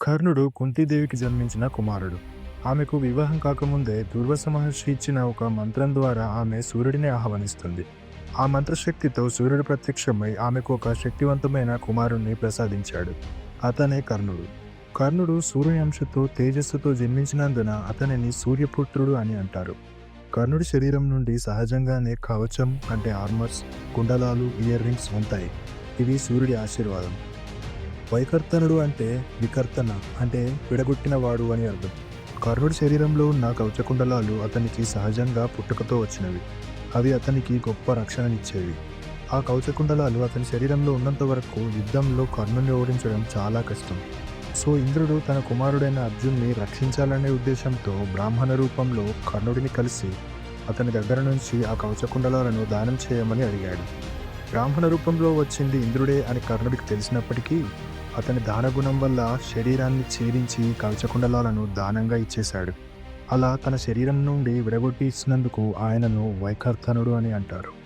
కర్ణుడు కుంతీదేవికి జన్మించిన కుమారుడు. ఆమెకు వివాహం కాకముందే దుర్వస మహర్షి ఇచ్చిన ఒక మంత్రం ద్వారా ఆమె సూర్యుడిని ఆహ్వానిస్తుంది. ఆ మంత్రశక్తితో సూర్యుడు ప్రత్యక్షమై ఆమెకు ఒక శక్తివంతమైన కుమారుణ్ణి ప్రసాదించాడు. అతనే కర్ణుడు. కర్ణుడు సూర్యుని అంశతో తేజస్సుతో జన్మించినందున అతనిని సూర్యపుత్రుడు అని అంటారు. కర్ణుడి శరీరం నుండి సహజంగానే కవచం అంటే ఆర్మర్స్ కుండలాలు ఇయర్ రింగ్స్ ఉంటాయి. ఇవి సూర్యుడి ఆశీర్వాదం. వైకర్తనుడు అంటే వికర్తన అంటే విడగొట్టినవాడు అని అర్థం. కర్ణుడి శరీరంలో ఉన్న కవచకుండలాలు అతనికి సహజంగా పుట్టుకతో వచ్చినవి. అవి అతనికి గొప్ప రక్షణనిచ్చేవి. ఆ కవచకుండలాలు అతని శరీరంలో ఉన్నంత వరకు యుద్ధంలో కర్ణుని ఓడించడం చాలా కష్టం. సో ఇంద్రుడు తన కుమారుడైన అర్జున్ని రక్షించాలనే ఉద్దేశంతో బ్రాహ్మణ రూపంలో కర్ణుడిని కలిసి అతని దగ్గర నుంచి ఆ కవచకుండలాలను దానం చేయమని అడిగాడు. బ్రాహ్మణ రూపంలో వచ్చింది ఇంద్రుడే అని కర్ణుడికి తెలిసినప్పటికీ అతని దానగుణం వల్ల శరీరాన్ని ఛేదించి కవచకుండలాలను దానంగా ఇచ్చేశాడు. అలా తన శరీరం నుండి విడగొట్టి ఇచ్చినందుకు ఆయనను వైకర్తనుడు అని అంటారు.